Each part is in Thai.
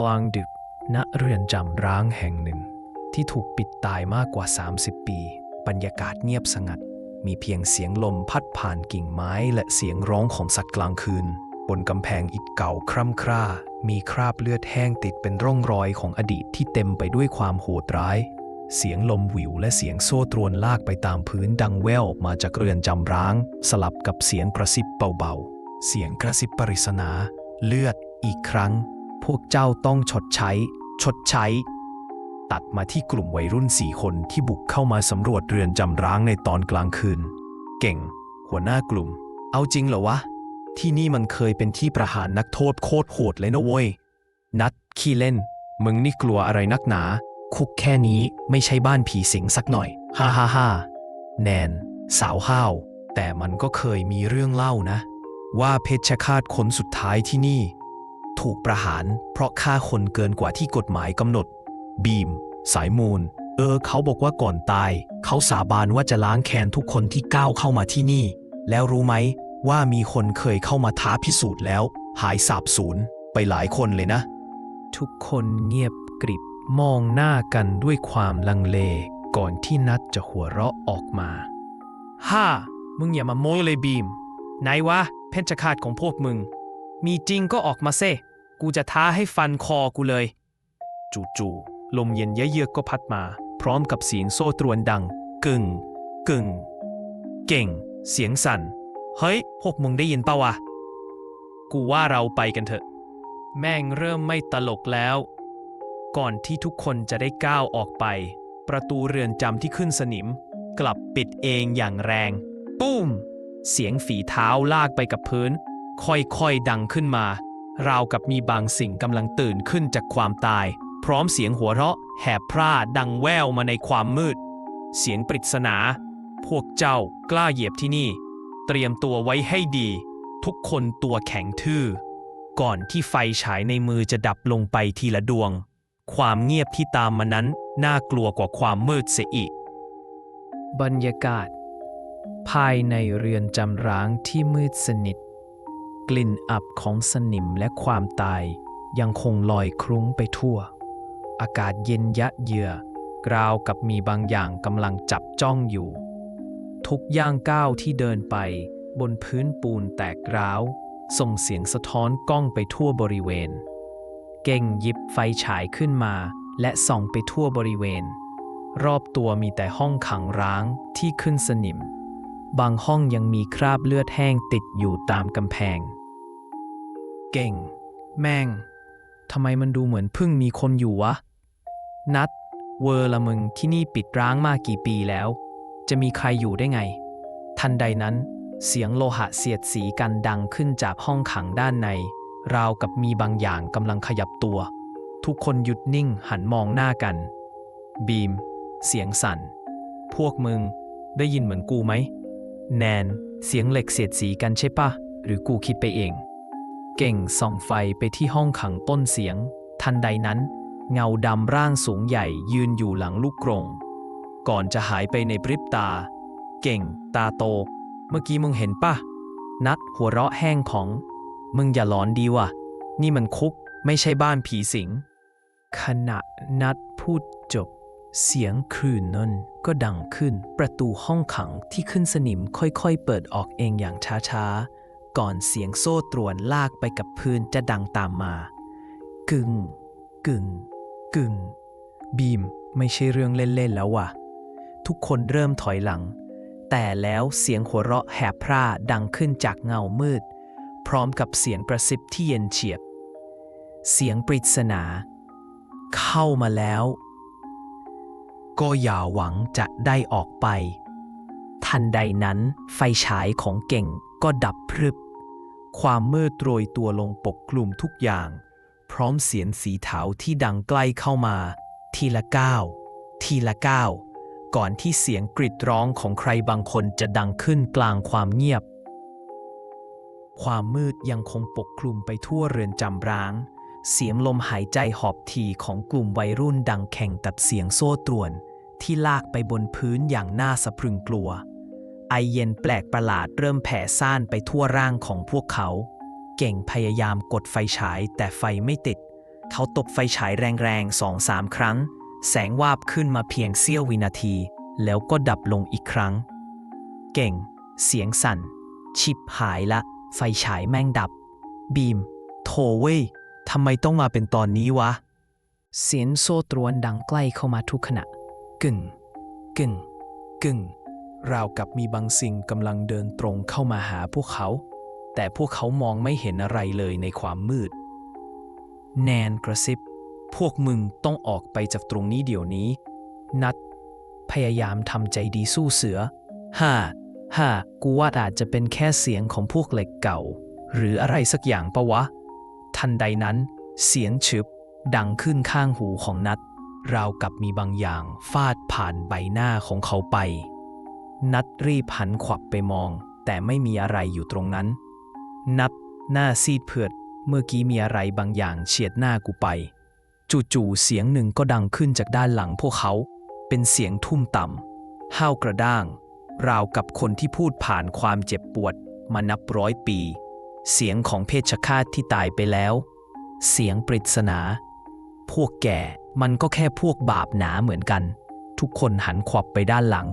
กลางดึกณเรือนจำร้างแห่งหนึ่ง ที่ถูกปิดตายมากกว่า 30 ปี บรรยากาศเงียบสงัด มีเพียงเสียงลมพัดผ่านกิ่งไม้และเสียงร้องของสัตว์กลางคืน บนกำแพงอิฐเก่าคร่ำคร่า มีคราบเลือดแห้งติดเป็นร่องรอยของอดีตที่เต็มไปด้วยความโหดร้าย เสียงลมหวิวและเสียงโซ่ตรวนลากไปตามพื้นดังแว่วมาจากเรือนจำร้าง สลับกับเสียงกระซิบเบาๆ เสียงกระซิบปริศนา เลือดอีกครั้ง พวกเจ้าต้องชดใช้ ชดใช้ ตัดมาที่กลุ่มวัยรุ่นสี่คนที่บุกเข้ามาสำรวจเรือนจำร้างในตอนกลางคืน เก่ง หัวหน้ากลุ่ม เอาจริงเหรอวะ ที่นี่มันเคยเป็นที่ประหารนักโทษโคตรโหดเลยนะเว้ย นัด ขี้เล่น มึงนี่กลัวอะไรนักหนา คุกแค่นี้ไม่ใช่บ้านผีสิงสักหน่อย ฮ่าฮ่าฮ่าแนน สาวห้าว แต่มันก็เคยมีเรื่องเล่านะ ว่าเพชฌฆาตคนสุดท้ายที่นี่ ถูกประหาร เพราะฆ่าคนเกินกว่าที่กฎหมายกำหนด บีม สายมูล เออ เขาบอกว่าก่อนตาย เขาสาบานว่าจะล้างแค้นทุกคนที่ก้าวเข้ามาที่นี่ แล้วรู้ไหม ว่ามีคนเคยเข้ามาท้าพิสูจน์แล้ว หายสาบสูญไปหลายคนเลยนะ ทุกคนเงียบกริบมองหน้ากันด้วยความลังเลก่อนที่นัดจะหัวเราะออกมา ฮ่า มึงอย่ามาโม้เลยบีม ไหนวะเพชฌฆาตของพวกมึง มีจริงก็ออกมาเซ่ กูจะท้าให้ฟันคอกูเลย จู่ๆลมเย็นเยือกก็พัดมา พร้อมกับเสียงโซ่ตรวนดัง กึ่ง กึ่ง เก่ง เสียงสั่น เฮ้ย พวกมึงได้ยินปล่าวะ กูว่าเราไปกันเถอะ แม่งเริ่มไม่ตลกแล้ว ก่อนที่ทุกคนจะได้ก้าวออกไป ประตูเรือนจำที่ขึ้นสนิม กลับปิดเองอย่างแรง ปุ้ม เสียงฝีเท้าลากไปกับพื้น ค่อยๆดังขึ้นมา ราวกับมีบางสิ่งกำลังตื่นขึ้นจากความตาย พร้อมเสียงหัวเราะ แหบพร่าดังแว่วมาในความมืด เสียงปริศนา พวกเจ้ากล้าเหยียบที่นี่ เตรียมตัวไว้ให้ดี ทุกคนตัวแข็งทื่อ ก่อนที่ไฟฉายในมือจะดับลงไปทีละดวง ความเงียบที่ตามมานั้นน่ากลัวกว่าความมืดเสียอีก บรรยากาศ ภายในเรือนจำร้างที่มืดสนิท กลิ่นอับของสนิมและความตายยังคงลอยคลุ้งไปทั่ว อากาศเย็นยะเยือ กราวกับมีบางอย่างกำลังจับจ้องอยู่ ทุกย่างก้าวที่เดินไปบนพื้นปูนแตกร้าว ส่งเสียงสะท้อนกล้องไปทั่วบริเวณ เก่งหยิบไฟฉายขึ้นมา และส่องไปทั่วบริเวณ รอบตัวมีแต่ห้องขังร้างที่ขึ้นสนิม บางห้องยังมีคราบเลือดแห้งติดอยู่ตามกำแพง เก่ง แม่งทำไมมันดูเหมือนเพิ่งมีคนอยู่วะ นัด เวอร์ละมึงที่นี่ปิดร้างมากี่ปีแล้ว จะมีใครอยู่ได้ไง ทันใดนั้น เสียงโลหะเสียดสีกันดังขึ้นจากห้องขังด้านใน ราวกับมีบางอย่างกำลังขยับตัว ทุกคนหยุดนิ่งหันมองหน้ากัน บีม เสียงสั่น พวกมึง ได้ยินเหมือนกูไหม แนน เสียงเหล็กเสียดสีกันใช่ปะ หรือกูคิดไปเอง เก่งส่องไฟไปที่ห้องขังต้นเสียง ทันใดนั้น เงาดำร่างสูงใหญ่ยืนอยู่หลังลูกกรงก่อนจะหายไปในพริบตา เก่ง ตาโต เมื่อกี้มึงเห็นปะนัดหัวเราะแห้งของ มึงอย่าหลอนดีวะนี่มันคุกไม่ใช่บ้านผีสิง ขณะนัดพูดจบ เสียงคลื่นนั้นก็ดังขึ้น ประตูห้องขังที่ขึ้นสนิมค่อยๆ เปิดออกเองอย่างช้าๆ ก่อนเสียงโซ่ตรวนลากไปกับพื้นจะดังตามมา กึ่ง กึ่ง กึ่ง บีมไม่ใช่เรื่องเล่น ๆ แล้วว่ะ ทุกคนเริ่มถอยหลัง แต่แล้วเสียงหัวเราะแหบพร่าดังขึ้นจากเงามืด พร้อมกับเสียงกระซิบที่เย็นเฉียบ เสียงปริศนา เข้ามาแล้ว ก็อย่าหวังจะได้ออกไป ทันใดนั้นไฟฉายของเก่งก็ดับพรึบ ความมืดโรยตัวลงปกคลุมทุกอย่าง พร้อมเสียงสีเถาที่ดังใกล้เข้ามา ทีละก้าวทีละก้าวก่อนที่เสียงกรีดร้องของใครบางคนจะดังขึ้นกลางความเงียบ ความมืดยังคงปกคลุมไปทั่วเรือนจำร้าง เสียงลมหายใจหอบถี่ของกลุ่มวัยรุ่นดังแข่งตัดเสียงโซ่ตรวน ที่ลากไปบนพื้นอย่างน่าสะพรึงกลัว ไอเย็นแปลกประหลาดเริ่มแผ่ซ่านไปทั่วร่างของพวกเขา เก่งพยายามกดไฟฉายแต่ไฟไม่ติด เขาตบไฟฉายแรงๆสองสามครั้ง แสงวาบขึ้นมาเพียงเสี้ยววินาที แล้วก็ดับลงอีกครั้ง เก่ง เสียงสั่น ชิบหายละ ไฟฉายแม่งดับ บีมโถเว้ยทำไมต้องมาเป็นตอนนี้วะ เสียงโซ่ตรวนดังใกล้เข้ามาทุกขณะ กึ่ง กึ่ง กึ่ง ราวกับมีบางสิ่งกำลังเดินตรงเข้ามาหาพวกเขา แต่พวกเขามองไม่เห็นอะไรเลยในความมืด แนนกระซิบ พวกมึงต้องออกไปจากตรงนี้เดี๋ยวนี้ นัด พยายามทำใจดีสู้เสือฮ่าฮ่ากูว่าอาจจะเป็นแค่เสียงของพวกเหล็กเก่า หรืออะไรสักอย่างปะวะ ทันใดนั้น เสียงฉึบ ดังขึ้นข้างหูของนัด ราวกับมีบางอย่างฟาดผ่านใบหน้าของเขาไป นัดรีบหันขวับไปมอง แต่ไม่มีอะไรอยู่ตรงนั้น นัดหน้าซีดเผือด เมื่อกี้มีอะไรบางอย่างเฉียดหน้ากูไป จู่ๆเสียงหนึ่งก็ดังขึ้นจากด้านหลังพวกเขา เป็นเสียงทุ่มต่ำห้าวกระด้าง ราวกับคนที่พูดผ่านความเจ็บปวดมานับร้อยปี เสียงของเพชฌฆาตที่ตายไปแล้ว เสียงปริศนา พวกแก่มันก็แค่พวกบาปหนาเหมือนกัน ทุกคนหันขวับไปด้านหลัง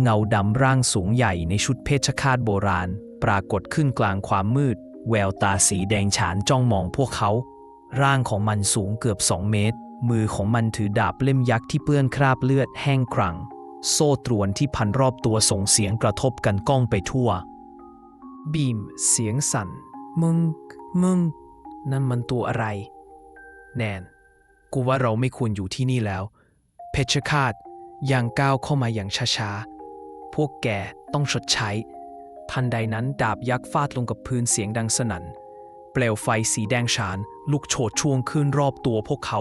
เงาดำร่างสูงใหญ่ในชุดเพชฌฆาตโบราณ ปรากฏขึ้นกลางความมืด แววตาสีแดงฉานจ้องมองพวกเขา ร่างของมันสูงเกือบสองเมตร มือของมันถือดาบเล่มยักษ์ที่เปื้อนคราบเลือดแห้งกรัง โซ่ตรวนที่พันรอบตัวส่งเสียงกระทบกันก้องไปทั่ว บีม เสียงสั่น มึง มึง นั่นมันตัวอะไร แนน กูว่าเราไม่ควรอยู่ที่นี่แล้ว เพชฌฆาตยังก้าวเข้ามาอย่างช้าๆ พวกแกต้องชดใช้ ทันใดนั้นดาบยักษ์ฟาดลงกับพื้นเสียงดังสนั่น เปลวไฟสีแดงฉาน ลุกโชนช่วงขึ้นรอบตัวพวกเขา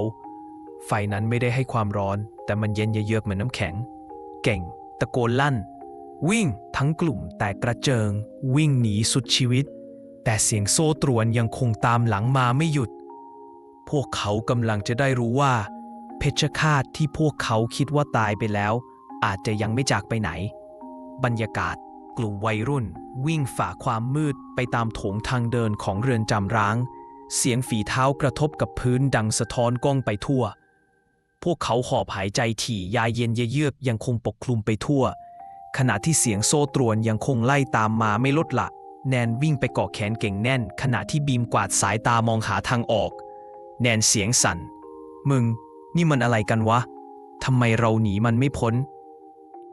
ไฟนั้นไม่ได้ให้ความร้อน แต่มันเย็นเยือกเหมือนน้ำแข็ง เก่ง ตะโกนลั่น วิ่ง ทั้งกลุ่มแตกกระเจิง วิ่งหนีสุดชีวิต แต่เสียงโซ่ตรวนยังคงตามหลังมาไม่หยุด พวกเขากำลังจะได้รู้ว่า เพชฌฆาตที่พวกเขาคิดว่าตายไปแล้ว อาจจะยังไม่จากไปไหน บรรยากาศ กลุ่มวัยรุ่น วิ่งฝ่าความมืดไปตามโถงทางเดินของเรือนจำร้าง เสียงฝีเท้ากระทบกับพื้นดังสะท้อนก้องไปทั่ว พวกเขาหอบหายใจถี่ยาเย็นเยือกยังคงปกคลุมไปทั่ว ขณะที่เสียงโซ่ตรวนยังคงไล่ตามมาไม่ลดละ แนนวิ่งไปเกาะแขนเก่งแน่น ขณะที่บีมกวาดสายตามองหาทางออก แนนเสียงสั่น มึง นี่มันอะไรกันวะทำไมเราหนีมันไม่พ้น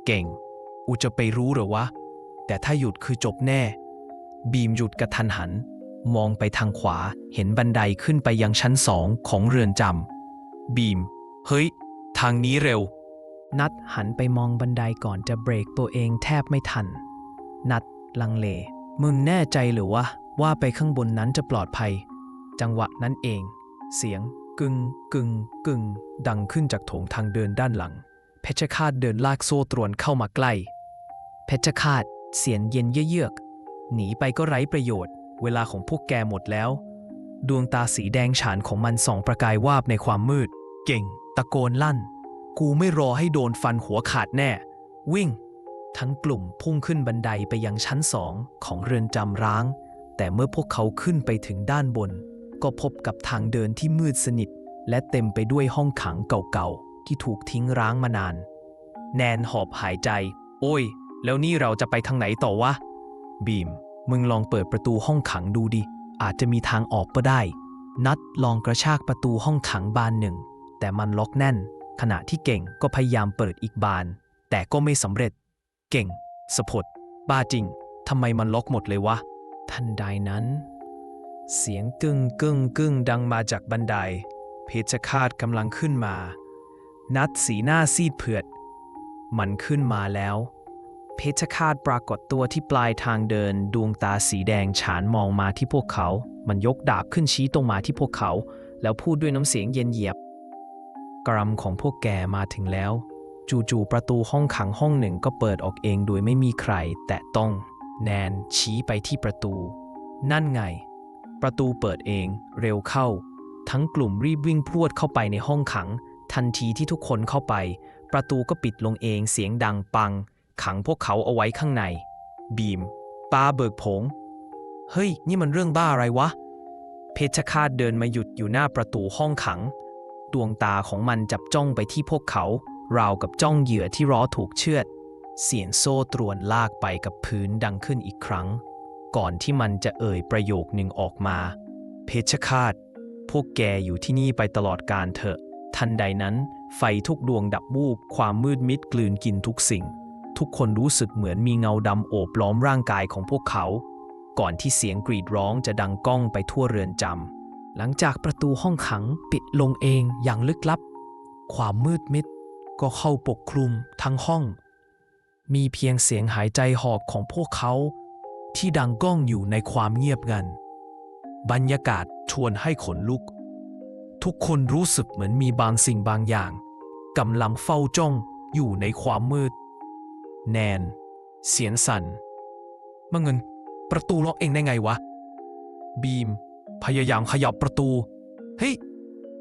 เก่ง อูจะไปรู้หรอวะ แต่ถ้าหยุดคือจบแน่ บีมหยุดกระทันหัน มองไปทางขวาเห็นบันไดขึ้นไปยังชั้นสองของเรือนจำบีม เฮ้ย ทางนี้เร็ว นัดหันไปมองบันไดก่อนจะเบรกตัวเองแทบไม่ทัน นัดลังเล มึงแน่ใจหรือวะ ว่าไปข้างบนนั้นจะปลอดภัย จังหวะนั้นเอง เสียง กึงกึงกึงดังขึ้นจากโถงทางเดินด้านหลัง เพชฌฆาตเดินลากโซ่ตรวนเข้ามาใกล้ เพชฌฆาต เสียงเย็นเยือก หนีไปก็ไร้ประโยชน์ เวลาของพวกแกหมดแล้ว ดวงตาสีแดงฉานของมันส่องประกายวาบในความมืด เก่ง ตะโกนลั่น กูไม่รอให้โดนฟันหัวขาดแน่ วิ่ง ทั้งกลุ่มพุ่งขึ้นบันไดไปยังชั้นสองของเรือนจำร้าง แต่เมื่อพวกเขาขึ้นไปถึงด้านบน ก็พบกับทางเดินที่มืดสนิท และเต็มไปด้วยห้องขังเก่าๆที่ถูกทิ้งร้างมานาน แนนหอบหายใจ โอ้ย แล้วนี่เราจะไปทางไหนต่อวะ บีม มึงลองเปิดประตูห้องขังดูดิ อาจจะมีทางออกก็ได้ นัดลองกระชากประตูห้องขังบานหนึ่ง แต่มันล็อกแน่น ขณะที่เก่งก็พยายามเปิดอีกบาน แต่ก็ไม่สำเร็จ เก่ง สะพดบ้าจริงทำไมมันล็อกหมดเลยวะ ทันใดนั้น เสียงกึ้งกึ้งกึ้งดังมาจากบันได เพชฌฆาตกำลังขึ้นมา นัดสีหน้าซีดเผือด มันขึ้นมาแล้ว เพชฌฆาตปรากฏตัวที่ปลายทางเดิน ดวงตาสีแดงฉานมองมาที่พวกเขา มันยกดาบขึ้นชี้ตรงมาที่พวกเขา แล้วพูดด้วยน้ำเสียงเย็นเยียบ กรรมของพวกแกมาถึงแล้ว จู่ๆประตูห้องขังห้องหนึ่งก็เปิดออกเองโดยไม่มีใคร แตะต้อง แนนชี้ไปที่ประตู นั่นไง ประตูเปิดเอง เร็วเข้า ทั้งกลุ่มรีบวิ่งพรวดเข้าไปในห้องขัง ทันทีที่ทุกคนเข้าไป ประตูก็ปิดลงเองเสียงดังปัง ขังพวกเขาเอาไว้ข้างใน บีมปาเบิกผง เฮ้ย นี่มันเรื่องบ้าอะไรวะ เพชฌฆาตเดินมาหยุดอยู่หน้าประตูห้องขัง ดวงตาของมันจับจ้องไปที่พวกเขา ราวกับจ้องเหยื่อที่ร้อถูกเชือด เสียงโซ่ตรวนลากไปกับพื้นดังขึ้นอีกครั้ง ก่อนที่มันจะเอ่ยประโยคหนึ่งออกมา เพชฌฆาตพวกแกอยู่ที่นี่ไปตลอดการเถอะ ทันใดนั้น ไฟทุกดวงดับวูบความมืดมิดกลืนกินทุกสิ่ง ทุกคนรู้สึกเหมือนมีเงาดำโอบล้อมร่างกายของพวกเขา ก่อนที่เสียงกรีดร้องจะดังก้องไปทั่วเรือนจำหลังจากประตูห้องขังปิดลงเองอย่างลึกลับ ความมืดมิดก็เข้าปกคลุมทั้งห้อง มีเพียงเสียงหายใจหอบของพวกเขา ที่ดังก้องอยู่ในความเงียบงัน บรรยากาศชวนให้ขนลุก ทุกคนรู้สึกเหมือนมีบางสิ่งบางอย่างกำลังเฝ้าจ้องอยู่ในความมืด แนน เสียงสั่นมังเงิน ประตูล็อกเองได้ไงวะ บีม พยายามขยับประตู เฮ้ย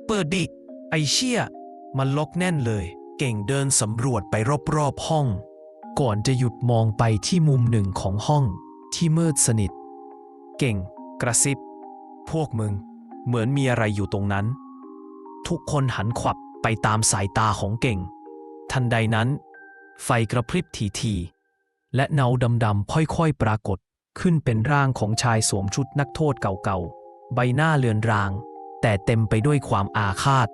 เปิดดิ ไอเชี่ย มันล็อกแน่นเลย เก่งเดินสำรวจไปรอบๆห้อง ก่อนจะหยุดมองไปที่มุมหนึ่งของห้องที่มืดสนิท เก่ง กระซิบ พวกมึง เหมือนมีอะไรอยู่ตรงนั้น ทุกคนหันขวับไปตามสายตาของเก่ง ทันใดนั้น ไฟกระพริบทีๆและเงาดำๆค่อยๆปรากฏขึ้นเป็นร่างของชายสวมชุดนักโทษเก่าๆ ใบหน้าเลือนราง แต่เต็มไปด้วยความอาฆาต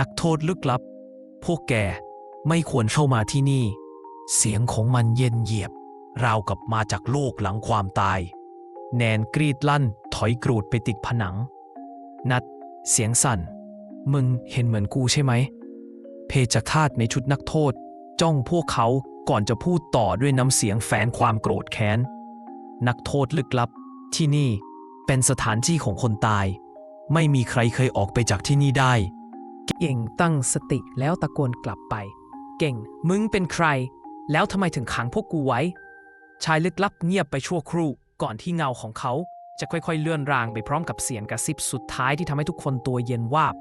นักโทษลึกลับ พวกแกไม่ควรเข้ามาที่นี่ เสียงของมันเย็นเหยียบ ราวกับมาจากโลกหลังความตาย แนนกรีดลั่นถอยกรูดไปติดผนัง นัด เสียงสั่น มึงเห็นเหมือนกูใช่ไหม เพชฌฆาตในชุดนักโทษ จ้องพวกเขาก่อนจะพูดต่อด้วยน้ำเสียงแฝงความโกรธแค้น นักโทษลึกลับ ที่นี่เป็นสถานที่ของคนตาย ไม่มีใครเคยออกไปจากที่นี่ได้ เก่งตั้งสติแล้วตะโกนกลับไป เก่ง มึงเป็นใคร แล้วทำไมถึงขังพวกกูไว้ ชายลึกลับเงียบไปชั่วครู่ก่อนที่เงาของเขาจะค่อยๆเลื่อนรางไปพร้อมกับเสียงกระซิบสุดท้ายที่ทำให้ทุกคนตัวเย็นวาบ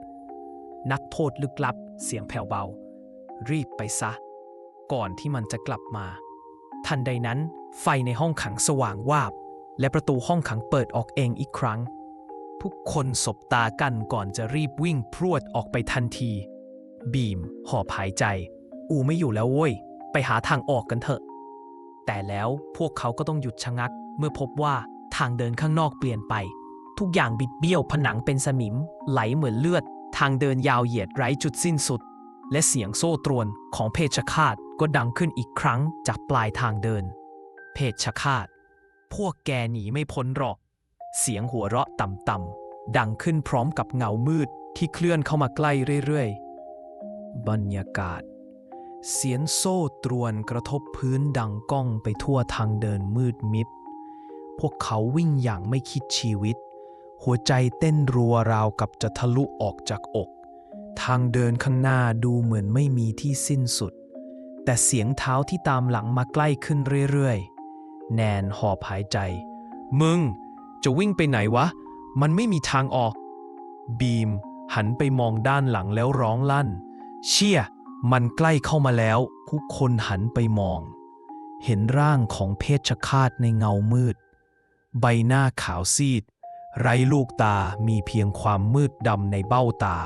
นักโทษลึกลับเสียงแผ่วเบา รีบไปซะ ก่อนที่มันจะกลับมา ทันใดนั้นไฟในห้องขังสว่างวาบ และประตูห้องขังเปิดออกเองอีกครั้ง ทุกคนสบตากันก่อนจะรีบวิ่งพรวดออกไปทันที บีม หอบหายใจ อูไม่อยู่แล้วเว้ย ไปหาทางออกกันเถอะ แต่แล้วพวกเขาก็ต้องหยุดชะงัก เมื่อพบว่าทางเดินข้างนอกเปลี่ยนไป ทุกอย่างบิดเบี้ยวผนังเป็นสนิม ไหลเหมือนเลือด ทางเดินยาวเหยียดไร้จุดสิ้นสุด และเสียงโซ่ตรวนของเพชฌฆาต ก็ดังขึ้นอีกครั้งจากปลายทางเดิน เพชฌฆาต พวกแกหนีไม่พ้นหรอก เสียงหัวเราะต่ำๆ ดังขึ้นพร้อมกับเงามืดที่เคลื่อนเข้ามาใกล้เรื่อยๆ บรรยากาศ เสียงโซ่ตรวนกระทบพื้นดังก้องไปทั่วทางเดินมืดมิด พวกเขาวิ่งอย่างไม่คิดชีวิต หัวใจเต้นรัวราวกับจะทะลุออกจากอก ทางเดินข้างหน้าดูเหมือนไม่มีที่สิ้นสุด แต่เสียงเท้าที่ตามหลังมาใกล้ขึ้นเรื่อยๆ แนนหอบหายใจ มึง จะวิ่งไปไหนวะ มันไม่มีทางออก บีม หันไปมองด้านหลังแล้วร้องลั่น เชี่ย มันใกล้เข้ามาแล้ว ทุกคนหันไปมอง เห็นร่างของเพชฌฆาตในเงามืด ใบหน้าขาวซีด ไร้ลูกตามีเพียงความมืดดำในเบ้าตา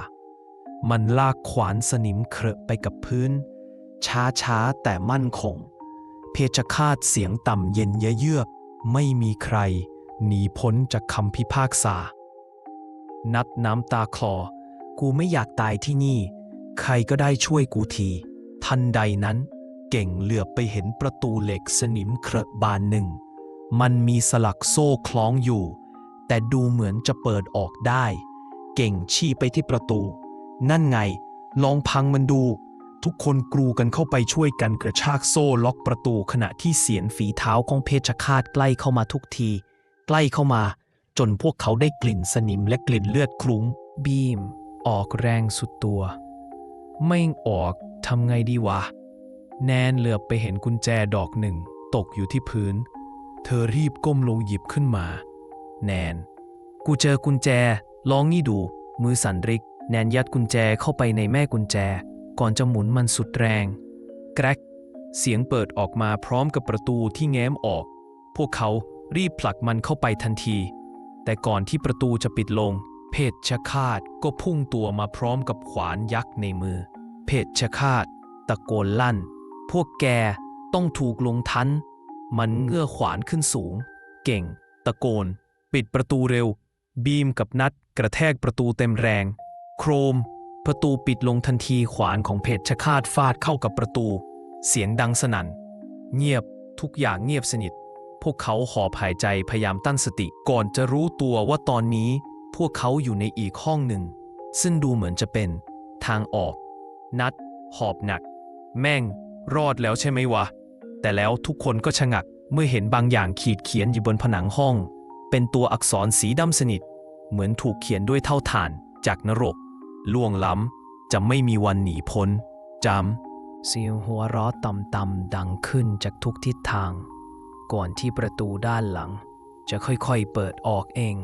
มันลากขวานสนิมเครอะไปกับพื้น ช้าช้าแต่มั่นคง เพชฌฆาตเสียงต่ำเย็นเยือก ไม่มีใคร หนีพ้นจากคำพิพากษา นัดน้ำตาคลอ กูไม่อยากตายที่นี่ ใครก็ได้ช่วยกูที ทันใดนั้น เก่งเหลือบไปเห็นประตูเหล็กสนิมเครอะบานหนึ่ง มันมีสลักโซ่คล้องอยู่ แต่ดูเหมือนจะเปิดออกได้ เก่งชี้ไปที่ประตู นั่นไง ลองพังมันดู ทุกคนกรูกันเข้าไปช่วยกันกระชากโซ่ล็อกประตูขณะที่เสียงฝีเท้าของเพชฌฆาตใกล้เข้ามาทุกที ใกล้เข้ามา จนพวกเขาได้กลิ่นสนิมและกลิ่นเลือดคลุ้ง บีม ออกแรงสุดตัว ไม่ออกทำไงดีวะ แนนเหลือบไปเห็นกุญแจดอกหนึ่ง ตกอยู่ที่พื้น เธอรีบก้มลงหยิบขึ้นมา แนน กูเจอกุญแจ ลองนี่ดู มือสั่นริก แนนยัดกุญแจเข้าไปในแม่กุญแจ ก่อนจะหมุนมันสุดแรง แกรก เสียงเปิดออกมาพร้อมกับประตูที่แง้มออก พวกเขารีบผลักมันเข้าไปทันที แต่ก่อนที่ประตูจะปิดลง เพชฌฆาตก็พุ่งตัวมาพร้อมกับขวานยักษ์ในมือ เพชฌฆาตตะโกนลั่น พวกแกต้องถูกลงทัน มันเงื่อขวานขึ้นสูง เก่ง ตะโกน ปิดประตูเร็ว บีมกับนัดกระแทกประตูเต็มแรง โครม ประตูปิดลงทันทีขวานของเพชฌฆาตฟาดเข้ากับประตู เสียงดังสนั่น เงียบทุกอย่างเงียบสนิท พวกเขาหอบหายใจพยายามตั้งสติก่อนจะรู้ตัวว่าตอนนี้ พวกเขาอยู่ในอีกห้องหนึ่ง ซึ่งดูเหมือนจะเป็น ทางออก นัด หอบหนัก แม่ง รอดแล้วใช่ไหมวะ แต่แล้วทุกคนก็ชะงักเมื่อเห็นบางอย่างขีดเขียนอยู่บนผนังห้อง เป็นตัวอักษรสีดำสนิท เหมือนถูกเขียนด้วยเท่าฐานจากนรก ล่วงล้ำจะไม่มีวันหนีพ้นจำเสียงหัวเราะต่ำๆดังขึ้นจากทุกทิศทาง ก่อนที่ประตูด้านหลัง จะค่อยๆเปิดออกเอง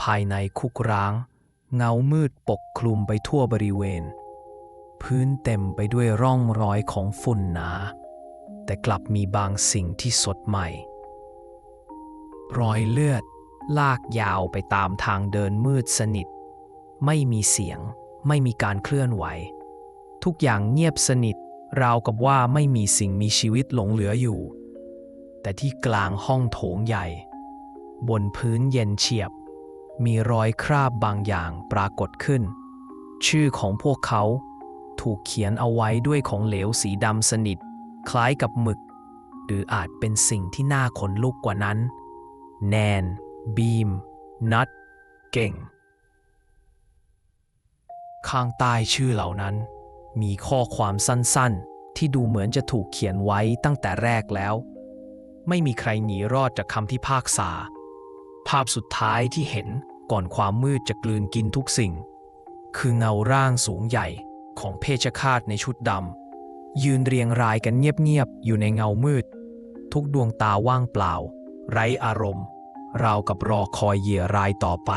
ภายในคุกร้าง เงามืดปกคลุมไปทั่วบริเวณ พื้นเต็มไปด้วยร่องรอยของฝุ่นหนา แต่กลับมีบางสิ่งที่สดใหม่ รอยเลือดลากยาวไปตามทางเดินมืดสนิท ไม่มีเสียง ไม่มีการเคลื่อนไหว ทุกอย่างเงียบสนิท ราวกับว่าไม่มีสิ่งมีชีวิตหลงเหลืออยู่ แต่ที่กลางห้องโถงใหญ่ บนพื้นเย็นเฉียบ มีรอยคราบบางอย่างปรากฏขึ้น ชื่อของพวกเขาถูกเขียนเอาไว้ด้วยของเหลวสีดำสนิท คล้ายกับหมึก หรืออาจเป็นสิ่งที่น่าขนลุกกว่านั้น แนน บีม นัด เก่ง ข้างใต้ชื่อเหล่านั้น มีข้อความสั้นๆ ที่ดูเหมือนจะถูกเขียนไว้ตั้งแต่แรกแล้ว ไม่มีใครหนีรอดจากคำพิพากษา ภาพสุดท้ายที่เห็นก่อนความมืดจะกลืนกินทุกสิ่ง คือเงาร่างสูงใหญ่ของเพชฌฆาตในชุดดำยืนเรียงรายกันเงียบๆอยู่ในเงามืด ทุกดวงตาว่างเปล่า ไร้อารมณ์ ราวกับรอคอยเหยื่อรายต่อไป